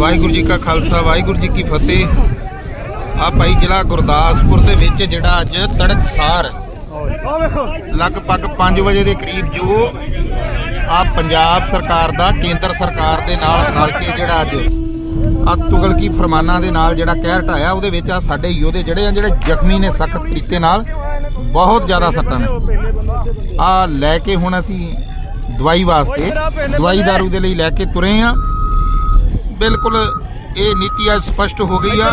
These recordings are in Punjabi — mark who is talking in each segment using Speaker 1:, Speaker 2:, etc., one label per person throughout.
Speaker 1: ਵਾਹਿਗੁਰੂ ਜੀ ਕਾ ਖਾਲਸਾ, ਵਾਹਿਗੁਰੂ ਜੀ ਕੀ ਫਤਿਹ। ਆ ਭਾਈ ਜ਼ਿਲ੍ਹਾ ਗੁਰਦਾਸਪੁਰ ਦੇ ਵਿੱਚ ਜਿਹੜਾ ਅੱਜ ਤੜਕਸਾਰ ਲਗਭਗ 5 ਵਜੇ ਦੇ ਕਰੀਬ ਜੋ ਆ ਪੰਜਾਬ ਸਰਕਾਰ ਦਾ, ਕੇਂਦਰ ਸਰਕਾਰ ਦੇ ਨਾਲ ਰਲ ਕੇ ਜਿਹੜਾ ਅੱਜ ਆ ਤੁਗਲ ਕੀ ਫਰਮਾਨਾਂ ਦੇ ਨਾਲ ਜਿਹੜਾ ਕਹਿਰ ਢਾਇਆ, ਉਹਦੇ ਵਿੱਚ ਆ ਸਾਡੇ ਯੋਧੇ ਜਿਹੜੇ ਆ, ਜਿਹੜੇ ਜ਼ਖਮੀ ਨੇ ਸਖਤ ਤਰੀਕੇ ਨਾਲ, ਬਹੁਤ ਜ਼ਿਆਦਾ ਸੱਟਾਂ ਨੇ। ਆ ਲੈ ਕੇ ਹੁਣ ਅਸੀਂ ਦਵਾਈ ਵਾਸਤੇ, ਦਵਾਈ ਦਾਰੂ ਦੇ ਲਈ ਲੈ ਕੇ ਤੁਰੇ ਆ। ਬਿਲਕੁਲ ਇਹ ਨੀਤੀ ਅੱਜ ਸਪਸ਼ਟ ਹੋ ਗਈ ਆ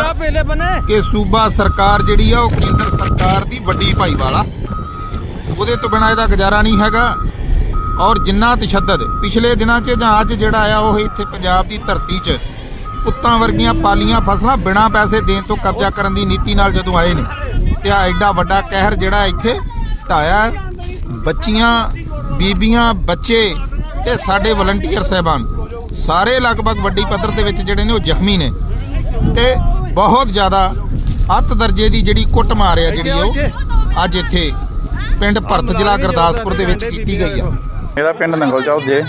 Speaker 1: ਕਿ ਸੂਬਾ ਸਰਕਾਰ ਜਿਹੜੀ ਆ ਉਹ ਕੇਂਦਰ ਸਰਕਾਰ ਦੀ ਵੱਡੀ ਭਾਈਵਾਲ ਆ ਉਹਦੇ ਤੋਂ ਬਿਨਾਂ ਇਹਦਾ ਗੁਜ਼ਾਰਾ ਨਹੀਂ ਹੈਗਾ। ਔਰ ਜਿੰਨਾ ਤਸ਼ੱਦਦ ਪਿਛਲੇ ਦਿਨਾਂ 'ਚ ਜਾਂ ਅੱਜ ਜਿਹੜਾ ਆ ਉਹ ਇੱਥੇ ਪੰਜਾਬ ਦੀ ਧਰਤੀ 'ਚ ਕੁੱਤਾਂ ਵਰਗੀਆਂ ਪਾਲੀਆਂ ਫਸਲਾਂ ਬਿਨਾਂ ਪੈਸੇ ਦੇਣ ਤੋਂ ਕਬਜ਼ਾ ਕਰਨ ਦੀ ਨੀਤੀ ਨਾਲ ਜਦੋਂ ਆਏ ਨੇ ਤੇ ਆ ਐਡਾ ਵੱਡਾ ਕਹਿਰ ਜਿਹੜਾ ਇੱਥੇ ਢਾਇਆ। ਬੱਚੀਆਂ ਬੀਬੀਆਂ ਬੱਚੇ ਤੇ ਸਾਡੇ ਵਲੰਟੀਅਰ ਸਹਿਬਾਨ। ਸਾਰੇ ਲਗਭਗ ਵੱਡੀ ਪੱਧਰ ਦੇ ਵਿੱਚ ਜਿਹੜੇ ਨੇ ਉਹ ਜ਼ਖਮੀ ਨੇ। ਤੇ ਬਹੁਤ ਜ਼ਿਆਦਾ ਅੱਤ ਦਰਜੇ ਦੀ ਜਿਹੜੀ ਕੁੱਟ ਮਾਰ ਆ ਜਿਹੜੀ ਉਹ ਅੱਜ ਇੱਥੇ ਪਿੰਡ ਭਰਤ ਜ਼ਿਲ੍ਹਾ ਗੁਰਦਾਸਪੁਰ ਦੇ ਵਿੱਚ ਕੀਤੀ ਗਈ ਆ।
Speaker 2: ਮੇਰਾ ਪਿੰਡ ਨੰਗਲ ਚੌਕ ਜੇ।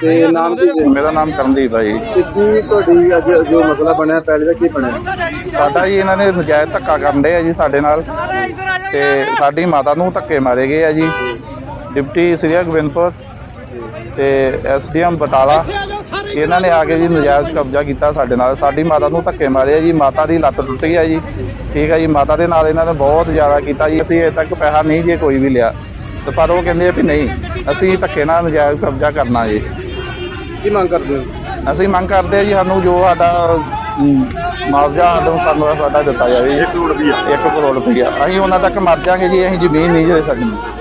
Speaker 3: ਤੇ ਨਾਮ ਕੀ ਜੀ?
Speaker 2: ਮੇਰਾ ਨਾਮ ਕਰਮਦੀਪ ਹੈ ਜੀ।
Speaker 3: ਤੇ ਕੀ ਤੁਹਾਡੀ ਅੱਜ ਜੋ ਮਸਲਾ ਬਣਿਆ ਪਹਿਲੇ ਦਾ ਕੀ ਬਣਿਆ?
Speaker 2: ਸਾਡਾ ਜੀ ਇਹਨਾਂ ਨੇ ਨਜਾਇਜ਼ ਧੱਕਾ ਕਰਨ ਦੇ ਆ ਜੀ ਸਾਡੇ ਨਾਲ। ਤੇ ਸਾਡੀ ਮਾਤਾ ਨੂੰ ਧੱਕੇ ਮਾਰੇ ਗਏ ਆ ਜੀ। ਡਿਪਟੀ ਸ੍ਰੀ ਗੋਬਿੰਦਪੁਰ ਤੇ ਐਸਡੀਐਮ ਬਟਾਲਾ ਇਹਨਾਂ ਨੇ ਆ ਕੇ ਜੀ ਨਜਾਇਜ਼ ਕਬਜ਼ਾ ਕੀਤਾ ਸਾਡੇ ਨਾਲ। ਸਾਡੀ ਮਾਤਾ ਨੂੰ ਧੱਕੇ ਮਾਰੇ ਆ ਜੀ। ਮਾਤਾ ਦੀ ਲੱਤ ਟੁੱਟ ਗਈ ਆ ਜੀ। ਠੀਕ ਹੈ ਜੀ। ਮਾਤਾ ਦੇ ਨਾਲ ਇਹਨਾਂ ਨੇ ਬਹੁਤ ਜ਼ਿਆਦਾ ਕੀਤਾ ਜੀ। ਅਸੀਂ ਅਜੇ ਤੱਕ ਪੈਸਾ ਨਹੀਂ ਜੇ ਕੋਈ ਵੀ ਲਿਆ। ਤੇ ਪਰ ਉਹ ਕਹਿੰਦੇ ਆ ਵੀ ਨਹੀਂ ਅਸੀਂ ਧੱਕੇ ਨਾਲ ਨਜਾਇਜ਼ ਕਬਜ਼ਾ ਕਰਨਾ ਜੀ।
Speaker 3: ਕੀ ਮੰਗ ਕਰਦੇ ਹੋ?
Speaker 2: ਅਸੀਂ ਮੰਗ ਕਰਦੇ ਆ ਜੀ ਸਾਨੂੰ ਜੋ ਸਾਡਾ ਮੁਆਵਜ਼ਾ ਸਾਨੂੰ ਸਾਨੂੰ ਸਾਡਾ ਦਿੱਤਾ ਜਾਵੇ 1 ਕਰੋੜ ਰੁਪਇਆ 1 ਕਰੋੜ ਰੁਪਇਆ ਅਸੀਂ ਉਹਨਾਂ ਤੱਕ ਮਰ ਜਾਾਂਗੇ ਜੀ। ਅਸੀਂ ਜ਼ਮੀਨ ਨਹੀਂ ਦੇ ਸਕਦੇ।